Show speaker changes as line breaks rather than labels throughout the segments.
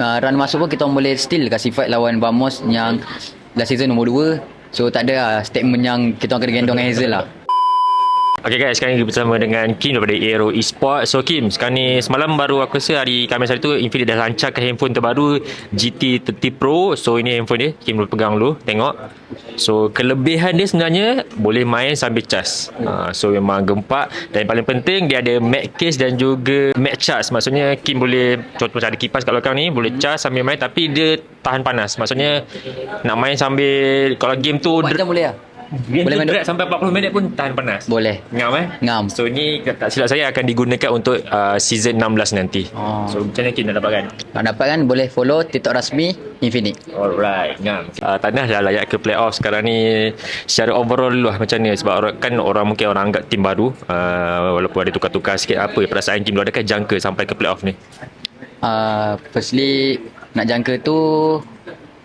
uh, run masuk pun kita boleh still kasih fight lawan Vamos yang last season nombor 2. So tak ada lah statement yang kita kena gendong Hazel lah.
Okay guys, sekarang ni bersama dengan Kim daripada Aero Esports. So Kim, sekarang ni semalam baru aku rasa hari Khamis hari tu Infinix dah lancarkan handphone terbaru GT30 Pro. So ini handphone dia, Kim boleh pegang dulu, tengok. So kelebihan dia sebenarnya boleh main sambil cas. Uh, so memang gempak dan paling penting dia ada mag case dan juga mag charge. Maksudnya Kim boleh contoh macam ada kipas kat belakang ni, boleh cas sambil main tapi dia tahan panas. Maksudnya nak main sambil kalau game tu
jam boleh lah? Boleh
drag sampai 40 minit pun tahan panas.
Boleh.
Ngam eh?
Ngam.
So ni tak silap saya akan digunakan untuk uh, season 16 nanti.
Oh.
So macam mana kita nak dapatkan?
Nak dapat kan boleh follow TikTok rasmi Infinix.
Alright, ngam. Uh, tanah dah layak ke playoff sekarang ni secara overall lah macam ni sebab orang, kan orang mungkin orang anggap tim baru uh, walaupun ada tukar-tukar sikit apa perasaan tim dulu adakah jangka sampai ke playoff ni?
Uh, firstly nak jangka tu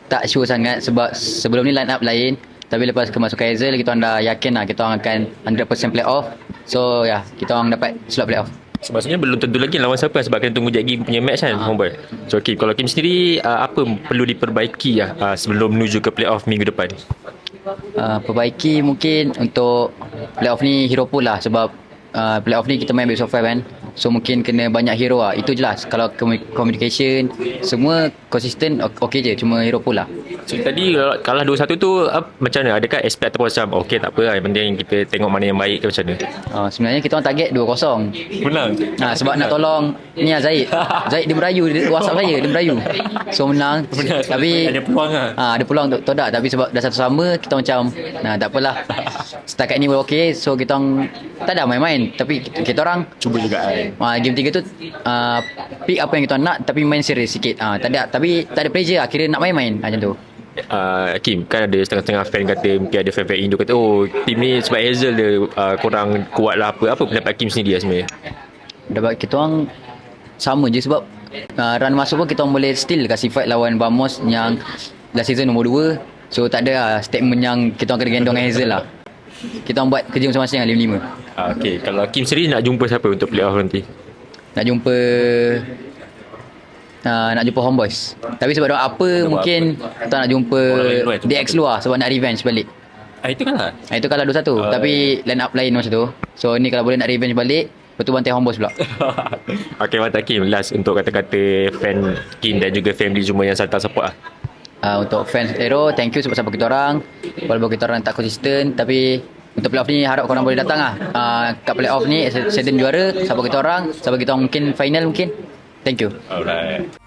tak sure sangat sebab sebelum ni line up lain tapi lepas kemasukan Hazel kita orang dah yakin lah kita orang akan 100% playoff. So ya, yeah, kita orang dapat slot playoff.
So, maksudnya belum tentu lagi lawan siapa sebab kena tunggu Jackie punya match kan, homeboy. So Kim, kalau Kim sendiri uh, apa perlu diperbaiki lah uh, sebelum menuju ke playoff minggu depan?
Uh, perbaiki mungkin untuk playoff ni hero pool lah sebab uh, playoff ni kita main best of five kan. So mungkin kena banyak hero lah. Itu jelas. Kalau communication semua konsisten okey je cuma hero pool lah.
So tadi kalau kalah 2-1 tu uh, macam mana? Adakah expect ataupun macam okey tak apa lah. Yang penting kita tengok mana yang baik ke macam mana?
Uh, sebenarnya kita orang target 2-0.
Menang.
Ha, sebab nak tolong ni lah Zaid. Zaid dia merayu, dia WhatsApp saya, dia merayu. So menang.
Benar,
tapi
ada peluang lah.
Ha, ada peluang untuk todak tapi sebab dah satu sama kita macam nah tak apalah. Setakat ni okey. So kita orang tak ada main-main tapi kita, kita orang
Cuba juga.
Ha, game 3 tu uh, pick apa yang kita nak tapi main serius sikit. Ha, tak ada tapi tak ada pressure lah. Kira nak main-main ha, macam tu.
Uh, Kim kan ada setengah-setengah fan kata mungkin ada fan-fan Indo kata oh tim ni sebab Hazel dia uh, kurang kuat lah apa apa pendapat Kim sendiri lah sebenarnya
Dapat kita orang sama je sebab uh, run masuk pun kita orang boleh still kasih fight lawan Vamos yang last season nombor 2. So tak ada lah statement yang kita orang kena gendong dengan Hazel lah. Kita orang buat kerja masing-masing lah 5-5.
uh, Okay kalau Kim sendiri nak jumpa siapa untuk playoff nanti
Nak jumpa uh, nak jumpa Homeboys. Tapi sebab dia apa mungkin kita nak jumpa
lain luar,
DX luar sebab nak revenge balik.
ah, itu kan lah.
Ha, itu kalau 2-1 uh, tapi line up lain macam tu. So ni kalau boleh nak revenge balik, betul bantai Homeboys pula.
okay mantap Kim last untuk kata-kata fan Kim dan juga family semua yang serta support lah.
Uh, untuk fans Aero thank you sebab support kita orang. Walaupun kita orang tak konsisten tapi untuk playoff ni harap korang boleh datang lah. Uh, kat playoff ni season juara support kita orang support kita orang mungkin final mungkin thank you.
Alright